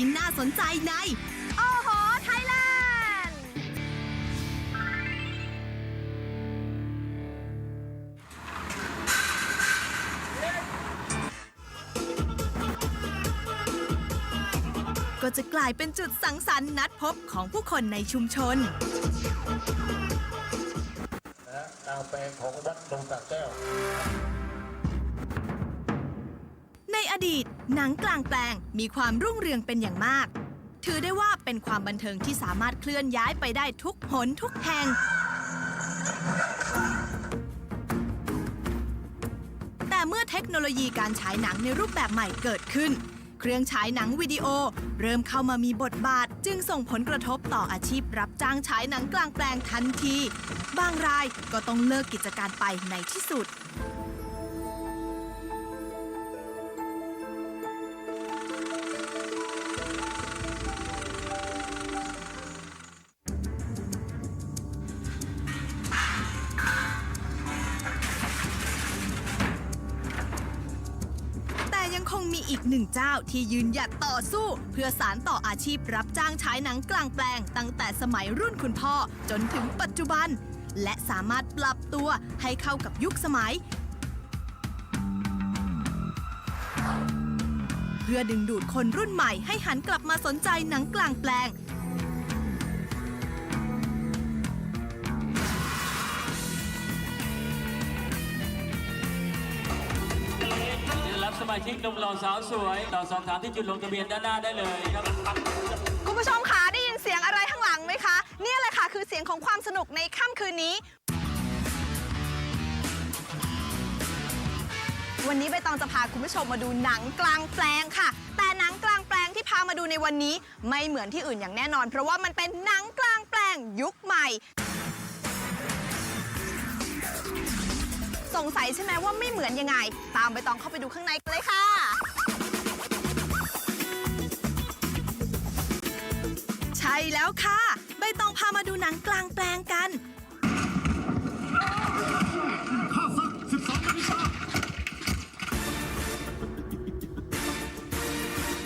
ที่น่าสนใจใน โอ้โห ไทยแลนด์ ก็จะกลายเป็นจุดสังสรรค์นัดพบของผู้คนในชุมชน นะนางแปลงของวัดดงตากแก้ว อดีต หนังกลางแปลงมีความรุ่งเรืองเป็นอย่างมาก ถือได้ว่าเป็นความบันเทิงที่สามารถเคลื่อนย้ายไปได้ทุกหนทุกแห่ง แต่เมื่อเทคโนโลยีการฉายหนังในรูปแบบใหม่เกิดขึ้น เครื่องฉายหนังวิดีโอ เริ่มเข้ามามีบทบาท จึงส่งผลกระทบต่ออาชีพรับจ้างฉายหนังกลางแปลงทันที บางรายก็ต้องเลิกกิจการไปในที่สุด หนึ่งเจ้าที่ยืนหยัดต่อสู้ เพื่อสารต่ออาชีพรับจ้างฉายหนังกลางแปลง ตั้งแต่สมัยรุ่นคุณพ่อจนถึงปัจจุบัน และสามารถปรับตัวให้เข้ากับยุคสมัย เพื่อดึงดูดคนรุ่นใหม่ให้หันกลับมาสนใจหนังกลางแปลง มาชิกหนุ่มหล่อสาวสวยต่อสอบถามที่จุดลงทะเบียนด้านหน้าได้เลยครับคุณผู้ชมคะได้ยินเสียงอะไรข้างหลังไหมคะ นี่แหละค่ะคือเสียงของความสนุกในค่ำคืนนี้ วันนี้ใบตองจะพาคุณผู้ชมมาดูหนังกลางแปลงค่ะ แต่หนังกลางแปลงที่พามาดูในวันนี้ ไม่เหมือนที่อื่นอย่างแน่นอน เพราะว่ามันเป็นหนังกลางแปลงยุคใหม่ สงสัยใช่ไหมว่าไม่เหมือนยังไง ตามใบตองเข้าไปดูข้างในกันเลยค่ะ ใช่แล้วค่ะ ใบตองพามาดูหนังกลางแปลงกัน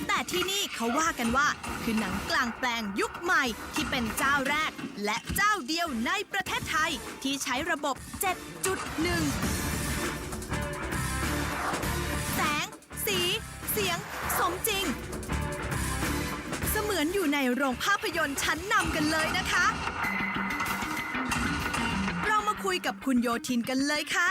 แต่ที่นี่เขาว่ากันว่า คือหนังกลางแปลงยุคใหม่ที่เป็นเจ้าแรก และเจ้าเดียวในประเทศไทยที่ใช้ระบบ 7.1 มือนอยู่ในโรงภาพยนตร์ชั้นนำกันเลยนะคะ เรามาคุยกับคุณโยทินกันเลยค่ะ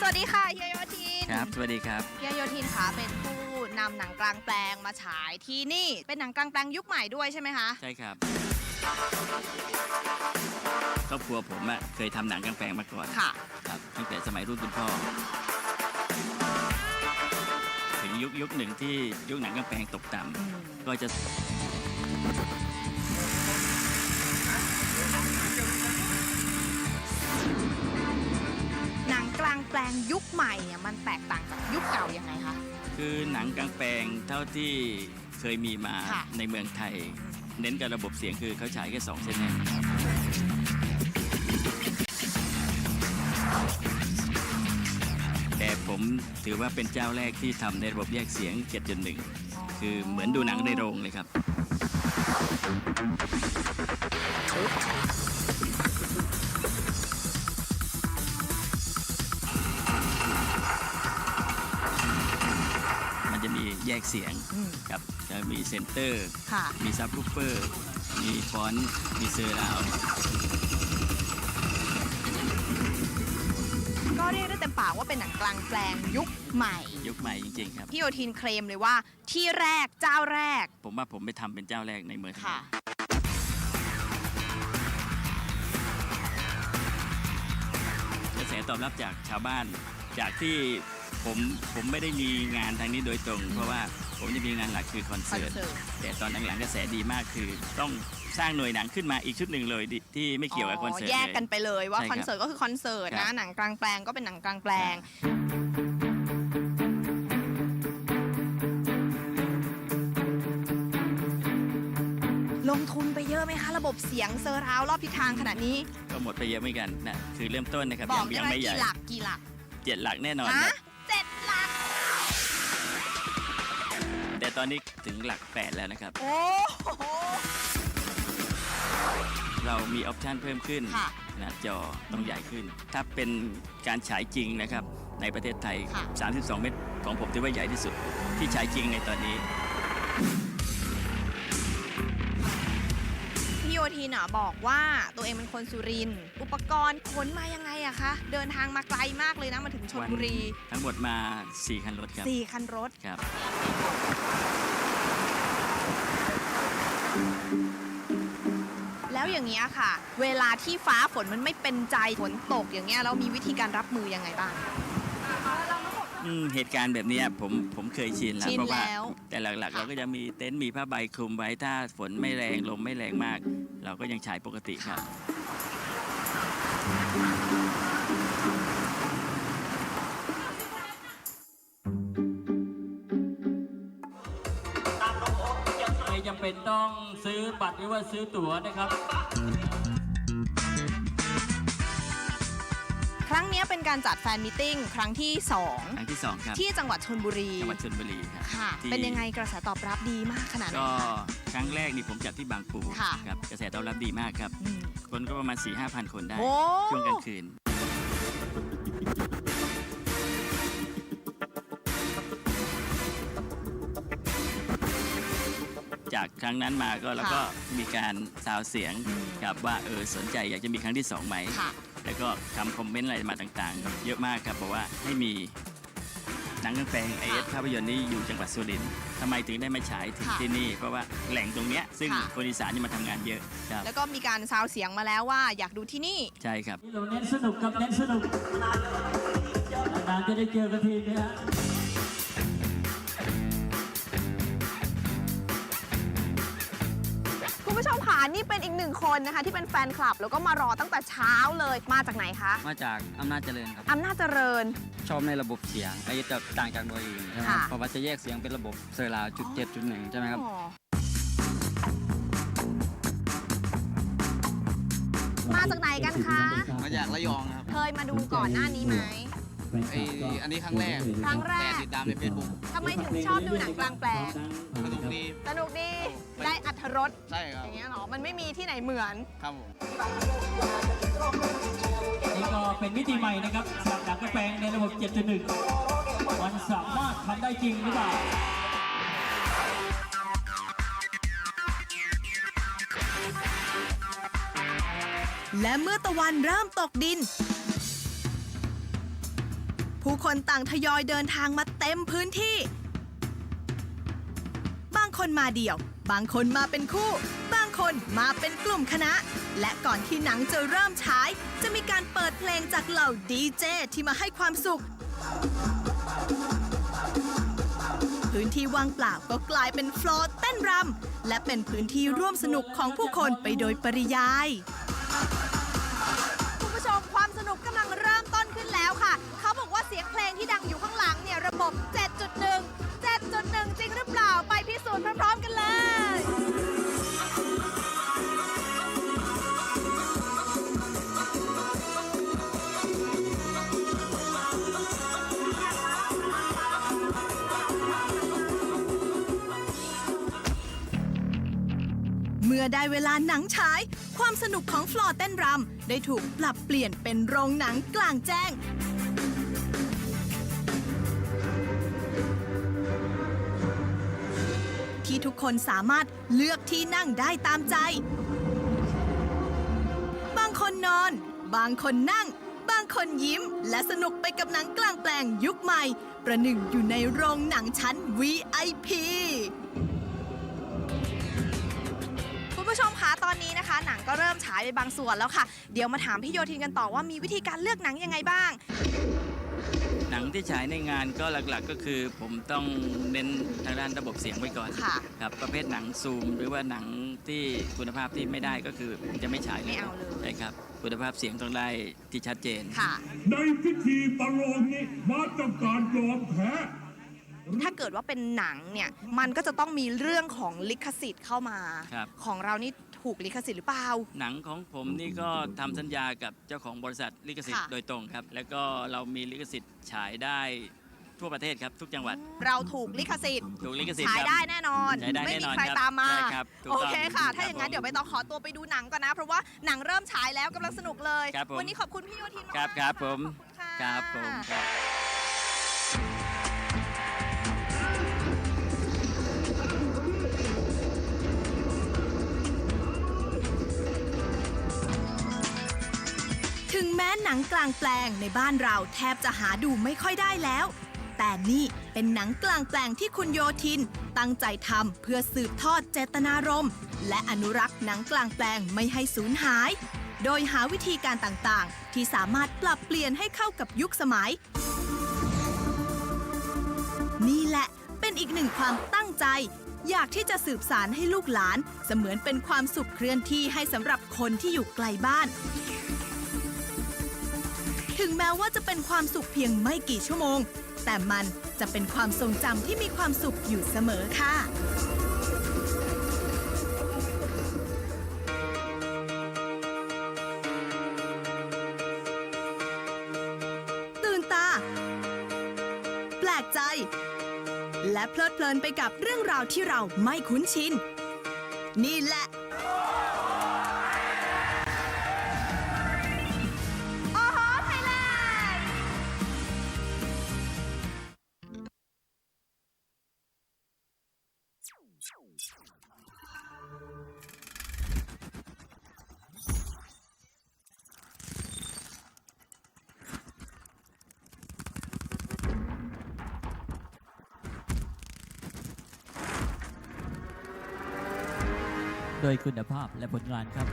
สวัสดีค่ะเฮียโยทินครับ สวัสดีครับ เฮียโยทินคะเป็นผู้นำหนังกลางแปลงมาฉายที่นี่ เป็นหนังกลางแปลงยุคใหม่ด้วยใช่ไหมคะ ใช่ครับครอบครัวผมอะเคยทำหนังกลางแปลงมาก่อนค่ะ ครับตั้งแต่สมัยรุ่นคุณพ่อถึง ยุคยุคหนึ่งที่ยุคหนังกลางแปลงตกต่ำก็จะหนังกลางแปลงยุคใหม่เนี่ยมันแตกต่างจากยุคเก่ายังไงคะ คือหนังกลางแปลงเท่าที่เคยมีมาค่ะ ในเมืองไทย เน้นกับระบบเสียงคือเขาฉายแค่สองเส้นแน่แผมถือว่าเป็นเจ้าแรกที่ทำในระบบแยกเสียง 7.1 คือเหมือนดูหนังในโรงเลยครับ มันจะมีแยกเสียงอืมครับจะมีเซนเตอร์ ค่ะ มีซับวูฟเฟอร์ มีฟอนต์มีเซอร์ราวด์ เรียกได้เต็มปากว่าเป็นหนังกลางแปลงยุคใหม่ ยุคใหม่จริง ๆ ครับ พี่โยทินเคลมเลยว่าที่แรกเจ้าแรก ผมว่าผมไปทำเป็นเจ้าแรกในเมืองไทย ค่ะ กระแสตอบรับจากชาวบ้านจากที่ ผมผมไม่ได้มีงานทางนี้โดยตรง เพราะว่าผมจะมีงานหลักคือคอนเสิร์ตคอนเสิร์ตแต่ตอนหลังๆกระแสดีมากคือ ต้องสร้างหน่วยหนังขึ้นมาอีกชุดหนึ่งเลยดิที่ไม่เกี่ยวกับคอนเสิร์ตแยกเลยกันไปเลยว่าใช่คครับอนเสิร์ตก็คือคอนเสิร์ตครันะบ หนังกลางแปลงก็เป็นหนังกลางแปลง ลงทุนไปเยอะไหมคะ ระบบเสียงเซอร์ราวด์รอบทิศทางขนาดนี้ ก็หมดไปเยอะเหมือนกันนะคือเริ่มต้นนะครับบอยักงได้ยังไหมไม่ใหญ่กี่หลักกี่หลัก เจ็ดหลักแน่นอนฮะครั ตอนนี้ถึงหลักแปดแล้วนะครับ โอ้โห เรามีออปชันเพิ่มขึ้นค่ะ ขนาดจอต้องใหญ่ขึ้น ถ้าเป็นการฉายจริงนะครับ ในประเทศไทย ค่ะ 32 เมตรของผมถือว่าใหญ่ที่สุด ที่ฉายจริงในตอนนี้ พี่โยทีน่ะบอกว่าตัวเองเป็นคนสุรินทร์อุปกรณ์ขนมายังไงอะคะเดินทางมาไกลมากเลยนะมาถึงชลบุรีทั้งหมดมา 4 คันรถครับสี่คันรถ ครับ แล้วอย่างเงี้ยค่ะ เวลาที่ฟ้าฝนมันไม่เป็นใจฝนตกอย่างเงี้ยเรามีวิธีการรับมือยังไงบ้าง อืมเหตุการณ์แบบเนี้ยผมผมเคยชินแล้วชินเพราะว่าแล้ว แต่หลักๆ เราก็จะมีเต็นท์มีผ้าใบคลุมไว้ถ้าฝนไม่แรงลมไม่แรงมาก เราก็ยังฉายปกติครับไม่จำเป็นต้องซื้อบัตรหรือว่าซื้อตั๋วนะครับ นี้ยเป็นการจัดแฟนมิทติ้งครั้งที่ ครั้งที่สองครับ2 ที่จังหวัดชนบุรีจังหวัดชลบุรีครับค่ะ ที่เป็นยังไงกระแสตอบรับดีมากขนาดไหนก็คะ ครั้งแรกนี่ผมจัดที่บางปูค่ะ ครับกระแสตอบรับดีมากครับ อืม คนก็ประมาณ4 5 0 0 0คนได้ โอ้ ช่วงกลางคืน จากครั้งนั้นมาก็แล้วก็มีการซาวเสียงกับว่าเออสนใจอยากจะมีครั้งที่สองไหม ค่ะ แล้วก็คำคอมเมนต์อะไรมาต่างๆ เยอะมากครับบอกว่าให้มีหนังกลางแปลงไอเอสภาพยนตร์นี้อยู่จังหวัดสุรินทร์ทำไมถึงได้มาฉายถึงค่ะที่นี่ เพราะว่าแหล่งตรงเนี้ยซึ่งค่ะ คนอีสานนี่มาทำงานเยอะครับแล้วก็มีการซาวเสียงมาแล้วว่าอยากดูที่นี่ ใช่ครับ นี่เราเน้นสนุกกับเน้นสนุกนานๆจะได้เจอกันทีนะฮะ คุณผู้ชมค่ะนี่เป็นอีกหนึ่งคนนะคะ ที่เป็นแฟนคลับ แล้วก็มารอตั้งแต่เช้าเลยมาจากไหนคะมาจากอำนาจเจริญครับ อำนาจเจริญ ชอบในระบบเสียงไอ้จะต่างจากตัวอื่นใช่ไหมค่ะ เพราะว่าจะแยกเสียงเป็นระบบเซอร์ราวจุดเจ็ดจุดหนึ่งใช่ไหมครับ อ๋อมาจากไหนกันคะ มาจากระยองครับ เคยมาดูก่อนหน้านี้ไหม ไออันนี้ครั้งแรกครั้งแรกแต่ติดตามในเฟซบุ๊กทำไมถึงชอบดูหนังกลางแปลง สนุกดี สนุกดี ได้อัธรสใช่ครับ อย่างเงี้ยเหรอ มันไม่มีที่ไหนเหมือน ครับผม นี่ก็เป็นมิติใหม่นะครับสำหรับหนังกระแปลงในระบบ 7.1 มันสามารถทำได้จริงหรือเปล่าและเมื่อตะวันเริ่มตกดิน ผู้คนต่างทยอยเดินทางมาเต็มพื้นที่ บางคนมาเดี่ยว บางคนมาเป็นคู่ บางคนมาเป็นกลุ่มคณะ และก่อนที่หนังจะเริ่มฉาย จะมีการเปิดเพลงจากเหล่าดีเจที่มาให้ความสุข พื้นที่ว่างเปล่าก็กลายเป็นฟลอร์เต้นรำและเป็นพื้นที่ร่วมสนุกของผู้คนไปโดยปริยาย ได้เวลาหนังฉาย ความสนุกของฟลอร์เต้นรำได้ถูกปรับเปลี่ยนเป็นโรงหนังกลางแจ้ง ที่ทุกคนสามารถเลือกที่นั่งได้ตามใจ บางคนนอน บางคนนั่ง บางคนยิ้ม และสนุกไปกับหนังกลางแปลงยุคใหม่ ประหนึ่งอยู่ในโรงหนังชั้น VIP ก็เริ่มฉายไปบางส่วนแล้วค่ะ เดี๋ยวมาถามพี่โยทินกันต่อว่ามีวิธีการเลือกหนังยังไงบ้าง หนังที่ฉายในงานก็หลักๆ ก็คือผมต้องเน้นทางด้านระบบเสียงไว้ก่อนค่ะครับประเภทหนังซูม หรือว่าหนังที่คุณภาพที่ไม่ได้ก็คือผมจะไม่ฉายเลยไม่เอาเลย ใช่ครับคุณภาพเสียงต้องได้ที่ชัดเจน ค่ะ ในพิธีประโลมนี้มาต้องการยอมแพ้ ถ้าเกิดว่าเป็นหนังเนี่ย มันก็จะต้องมีเรื่องของลิขสิทธิ์เข้ามา ครับ ของเรานี่ ถูกลิขสิทธิ์หรือเปล่า หนังของผมนี่ก็ทำสัญญากับเจ้าของบริษัทลิขสิทธิ์ค่ะ โดยตรงครับ แล้วก็เรามีลิขสิทธิ์ฉายได้ทั่วประเทศครับ ทุกจังหวัดเราถูกลิขสิทธิ์ ถูกลิขสิทธิ์ฉายครับได้แน่นอนฉายได้ไม่แน่มีนอนใครครับตามมา ใช่ครับถูกโอต้องเคค่ะครับถ้าอย่างนั้นผมเดี๋ยวไปต้องขอตัวไปดูหนังก่อนนะ เพราะว่าหนังเริ่มฉายแล้วกำลังสนุกเลย ครับผม วันนี้ขอบคุณพี่โยธินมากครับครับๆผม ขอบณะครับผมครับ แม้หนังกลางแปลงในบ้านเราแทบจะหาดูไม่ค่อยได้แล้ว แต่นี่เป็นหนังกลางแปลงที่คุณโยธิน ตั้งใจทำเพื่อสืบทอดเจตนารมณ์ และอนุรักษ์หนังกลางแปลงไม่ให้สูญหาย โดยหาวิธีการต่างๆ ที่สามารถปรับเปลี่ยนให้เข้ากับยุคสมัย นี่แหละเป็นอีกหนึ่งความตั้งใจ อยากที่จะสืบสารให้ลูกหลาน เสมือนเป็นความสุขเคลื่อนที่ให้สำหรับคนที่อยู่ไกลบ้าน ถึงแม้ว่าจะเป็นความสุขเพียงไม่กี่ชั่วโมง แต่มันจะเป็นความทรงจำที่มีความสุขอยู่เสมอค่ะ ตื่นตา แปลกใจ และเพลิดเพลินไปกับเรื่องราวที่เราไม่คุ้นชิน นี่แหละ ยคุณภาพและผลงานครับ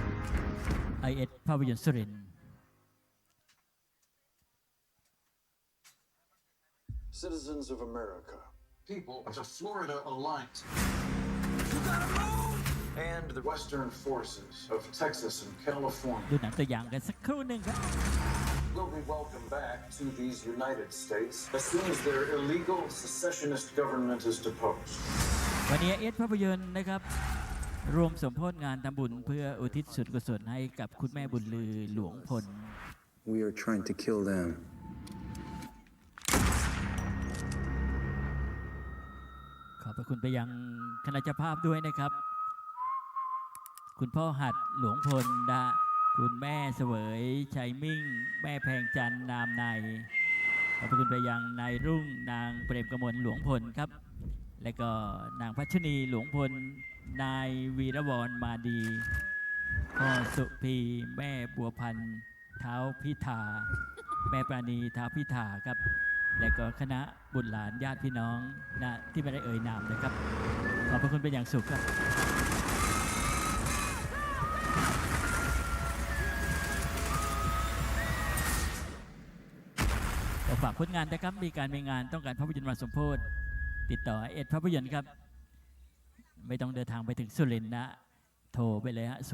IS ภาพยนตร์สุรินทร์ Citizens of America. People of the Florida Alliance. And the Western forces of Texas and California ดูหนังตัวอย่างกันสักครู่หนึ่งครับ will be welcomed back to these United States as soon as their illegal secessionist government is deposed. วันนี้เอสภาพยนตร์นะครับ รวมสมโพธงานทำบุญเพื่ออุทิศส่วนกุศลให้กับคุณแม่บุญลือหลวงพล We are trying to kill them. ขอบพระคุณไปยังคณะเจ้าภาพด้วยนะครับ คุณพ่อหัดหลวงพลดาคุณแม่เสวยชัยมิ่ง แม่แพงจันทร์นามในขอบพระคุณไปยังนายรุ่งนางเปรมกมลหลวงพลครับ และก็นางพัชนีหลวงพล นายวีรวรมาดีพ่อสุพีแม่บัวพันธ์เท้าพิธา แม่ปราณีเท้าพิธาครับ และก็คณะบุตรหลานญาติพี่น้องนะที่ไม่ได้เอ่ยนามนะครับ ขอบพระคุณเป็นอย่างสูงครับ ฝากผลงานนะครับ มีการมีงานต้องการภาพยนตร์มาสมโพธิติดต่อเอ็ดภาพยนตร์ครับ ไม่ต้องเดินทางไปถึงสุรินทร์นะ โทรไปเลยฮะ 0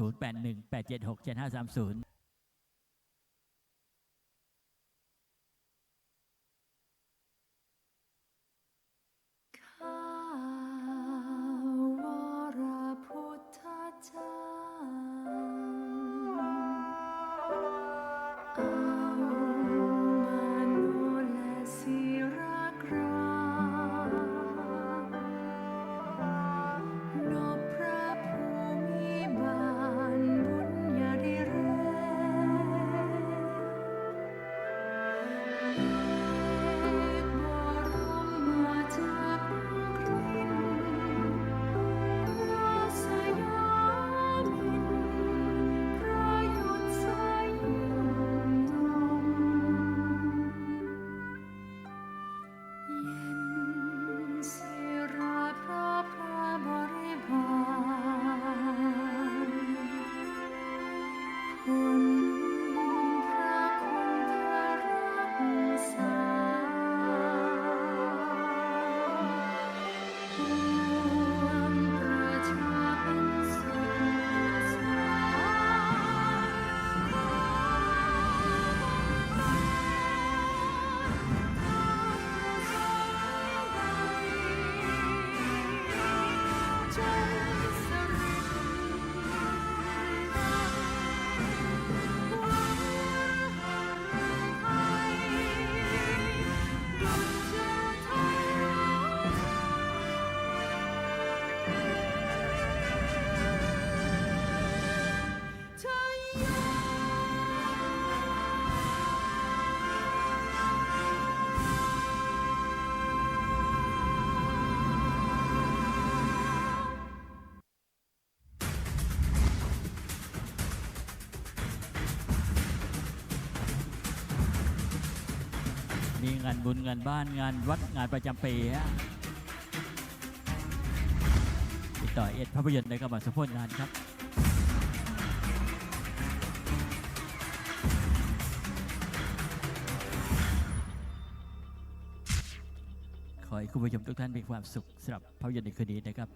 มีงานบุญงานบ้านงานวัดงานประจำปีฮะติดต่อเอ็ดภาพยนตร์ในกระบะสะโพงานครับขอให้คุณผู้ชมทุกท่านมีความสุขสำหรับภาพยนตร์ในคืนนี้นะครับ